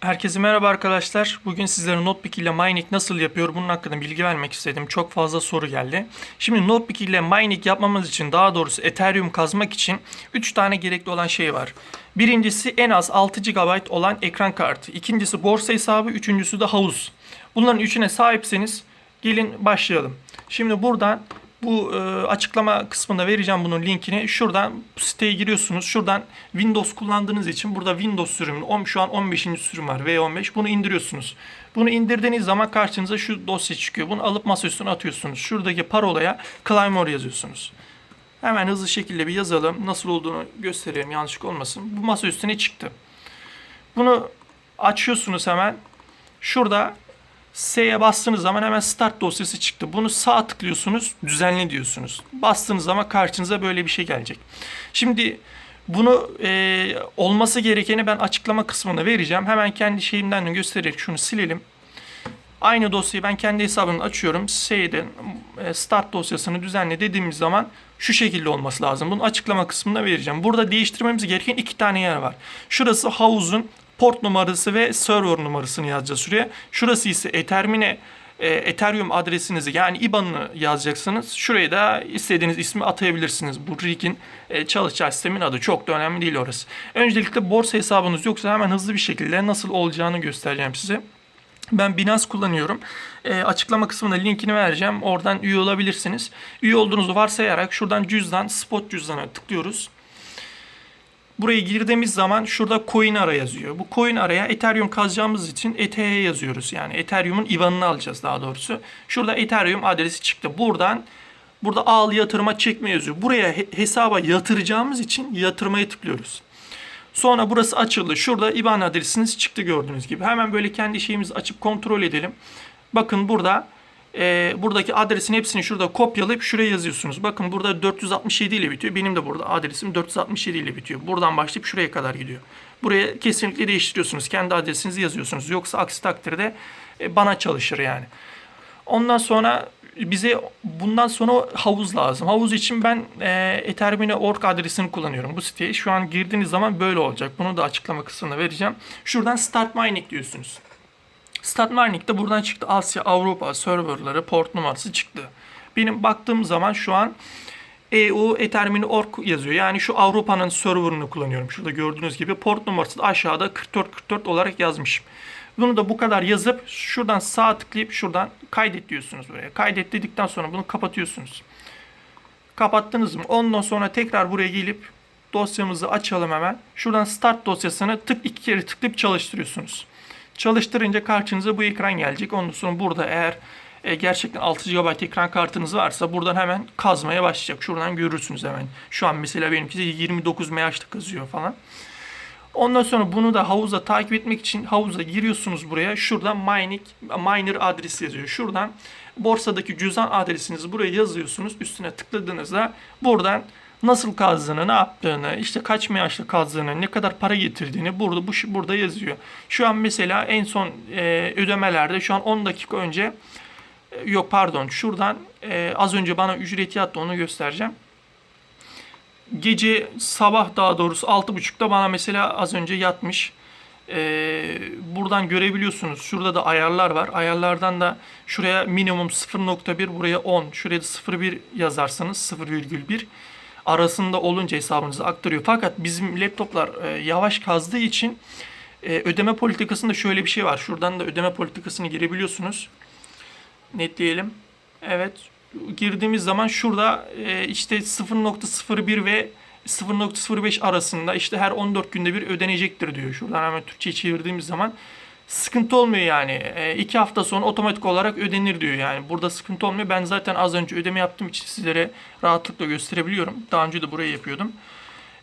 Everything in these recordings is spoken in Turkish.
Herkese merhaba arkadaşlar. Bugün sizlere Notebook ile Mining nasıl yapıyor bunun hakkında bilgi vermek istedim. Çok fazla soru geldi. Şimdi Notebook ile Mining yapmamız için daha doğrusu Ethereum kazmak için 3 tane gerekli olan şey var. Birincisi en az 6 GB olan ekran kartı. İkincisi borsa hesabı. Üçüncüsü de havuz. Bunların üçüne sahipseniz gelin başlayalım. Şimdi buradan bu e, açıklama kısmında vereceğim bunun linkini. Şuradan siteye giriyorsunuz. Şuradan Windows kullandığınız için burada Windows sürümü on- şu an 15. sürüm var V15. Bunu indiriyorsunuz. Bunu indirdiğiniz zaman karşınıza şu dosya çıkıyor. Bunu alıp masa üstüne atıyorsunuz. Şuradaki parolaya Claymore yazıyorsunuz. Hemen hızlı şekilde bir yazalım. Nasıl olduğunu gösterelim yanlışlık olmasın. Bu masa üstüne çıktı. Bunu açıyorsunuz hemen. Şurada S'ye bastığınız zaman hemen start dosyası çıktı. Bunu sağ tıklıyorsunuz, düzenle diyorsunuz. Bastığınız zaman karşınıza böyle bir şey gelecek. Şimdi bunu e, olması gerekeni ben açıklama kısmında vereceğim. Hemen kendi şeyimden de göstererek şunu silelim. Aynı dosyayı ben kendi hesabımda açıyorum. S'den e, start dosyasını düzenle dediğimiz zaman şu şekilde olması lazım. Bunu açıklama kısmında vereceğim. Burada değiştirmemiz gereken iki tane yer var. Şurası havuzun port numarası ve server numarasını yazacağız şuraya. Şurası ise Ethermine e, Ethereum adresinizi yani IBAN'ını yazacaksınız. Şuraya da istediğiniz ismi atayabilirsiniz. Bu RIG'in e, çalışacağı sistemin adı. Çok da önemli değil orası. Öncelikle borsa hesabınız yoksa hemen hızlı bir şekilde nasıl olacağını göstereceğim size. Ben Binance kullanıyorum. E, açıklama kısmına linkini vereceğim. Oradan üye olabilirsiniz. Üye olduğunuzu varsayarak şuradan cüzdan, spot cüzdana tıklıyoruz. Buraya girdiğimiz zaman şurada coin ara yazıyor. Bu coin araya Ethereum kazacağımız için ETH yazıyoruz. Yani Ethereum'un IBAN'ını alacağız daha doğrusu. Şurada Ethereum adresi çıktı. Buradan burada al yatırıma çekme yazıyor. Buraya he- hesaba yatıracağımız için yatırmaya tıklıyoruz. Sonra burası açıldı. Şurada IBAN adresiniz çıktı gördüğünüz gibi. Hemen böyle kendi şeyimizi açıp kontrol edelim. Bakın burada e, buradaki adresin hepsini şurada kopyalayıp şuraya yazıyorsunuz. Bakın burada 467 ile bitiyor. Benim de burada adresim 467 ile bitiyor. Buradan başlayıp şuraya kadar gidiyor. Buraya kesinlikle değiştiriyorsunuz. Kendi adresinizi yazıyorsunuz. Yoksa aksi takdirde e, bana çalışır yani. Ondan sonra bize bundan sonra havuz lazım. Havuz için ben e, Ethereum.org adresini kullanıyorum bu siteye. Şu an girdiğiniz zaman böyle olacak. Bunu da açıklama kısmına vereceğim. Şuradan Start Mining diyorsunuz. Start Mining'de buradan çıktı. Asya, Avrupa serverları, port numarası çıktı. Benim baktığım zaman şu an EU Ethereum.org yazıyor. Yani şu Avrupa'nın serverını kullanıyorum. Şurada gördüğünüz gibi port numarası da aşağıda 4444 olarak yazmışım. Bunu da bu kadar yazıp şuradan sağ tıklayıp şuradan kaydet diyorsunuz buraya. Kaydet dedikten sonra bunu kapatıyorsunuz. Kapattınız mı? Ondan sonra tekrar buraya gelip dosyamızı açalım hemen. Şuradan start dosyasını tık iki kere tıklayıp çalıştırıyorsunuz. Çalıştırınca karşınıza bu ekran gelecek. Ondan sonra burada eğer e, gerçekten 6 GB ekran kartınız varsa buradan hemen kazmaya başlayacak. Şuradan görürsünüz hemen. Şu an mesela benimki de 29 MH'da kazıyor falan. Ondan sonra bunu da havuza takip etmek için havuza giriyorsunuz buraya. Şuradan mining, miner adresi yazıyor. Şuradan borsadaki cüzdan adresinizi buraya yazıyorsunuz. Üstüne tıkladığınızda buradan nasıl kazdığını, ne yaptığını, işte kaç maaşla kazdığını, ne kadar para getirdiğini burada bu burada yazıyor. Şu an mesela en son e, ödemelerde şu an 10 dakika önce e, yok pardon şuradan e, az önce bana ücret yattı onu göstereceğim gece sabah daha doğrusu 6.30'da bana mesela az önce yatmış. Ee, buradan görebiliyorsunuz. Şurada da ayarlar var. Ayarlardan da şuraya minimum 0.1 buraya 10. Şuraya da 0.1 yazarsanız 0,1 arasında olunca hesabınıza aktarıyor. Fakat bizim laptoplar e, yavaş kazdığı için e, ödeme politikasında şöyle bir şey var. Şuradan da ödeme politikasını girebiliyorsunuz. Netleyelim. Evet. Girdiğimiz zaman şurada e, işte 0.01 ve 0.05 arasında işte her 14 günde bir ödenecektir diyor. Şuradan hemen Türkçe çevirdiğimiz zaman sıkıntı olmuyor yani. E, iki hafta sonra otomatik olarak ödenir diyor yani. Burada sıkıntı olmuyor. Ben zaten az önce ödeme yaptığım için sizlere rahatlıkla gösterebiliyorum. Daha önce de buraya yapıyordum.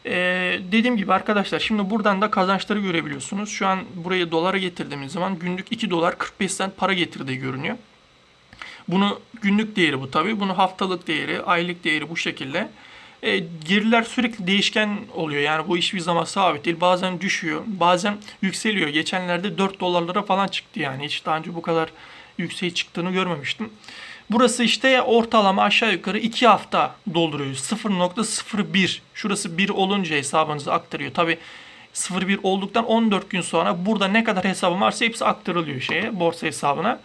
Ee, dediğim gibi arkadaşlar şimdi buradan da kazançları görebiliyorsunuz. Şu an buraya dolara getirdiğimiz zaman günlük 2 dolar 45 cent para getirdiği görünüyor. Bunu günlük değeri bu tabii. Bunu haftalık değeri, aylık değeri bu şekilde. E, geriler sürekli değişken oluyor. Yani bu hiçbir zaman sabit değil. Bazen düşüyor, bazen yükseliyor. Geçenlerde 4 dolarlara falan çıktı yani. Hiç daha önce bu kadar yükseğe çıktığını görmemiştim. Burası işte ortalama aşağı yukarı 2 hafta dolduruyor. 0.01. Şurası 1 olunca hesabınıza aktarıyor. Tabi 01 olduktan 14 gün sonra burada ne kadar hesabım varsa hepsi aktarılıyor şeye borsa hesabına.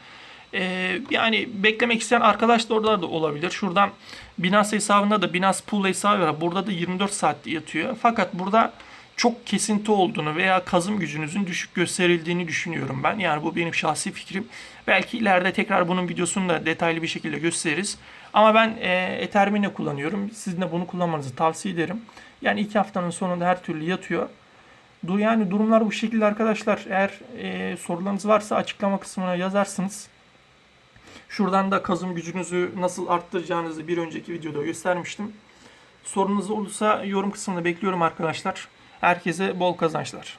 Ee, yani beklemek isteyen arkadaşlar da olabilir. Şuradan Binance hesabında da Binance Pool hesabı var. Burada da 24 saat yatıyor. Fakat burada çok kesinti olduğunu veya kazım gücünüzün düşük gösterildiğini düşünüyorum ben. Yani bu benim şahsi fikrim. Belki ileride tekrar bunun videosunu da detaylı bir şekilde gösteririz. Ama ben e, Ethereum'u kullanıyorum. Sizin de bunu kullanmanızı tavsiye ederim. Yani iki haftanın sonunda her türlü yatıyor. Du yani durumlar bu şekilde arkadaşlar. Eğer e, sorularınız varsa açıklama kısmına yazarsınız. Şuradan da kazım gücünüzü nasıl arttıracağınızı bir önceki videoda göstermiştim. Sorunuz olursa yorum kısmında bekliyorum arkadaşlar. Herkese bol kazançlar.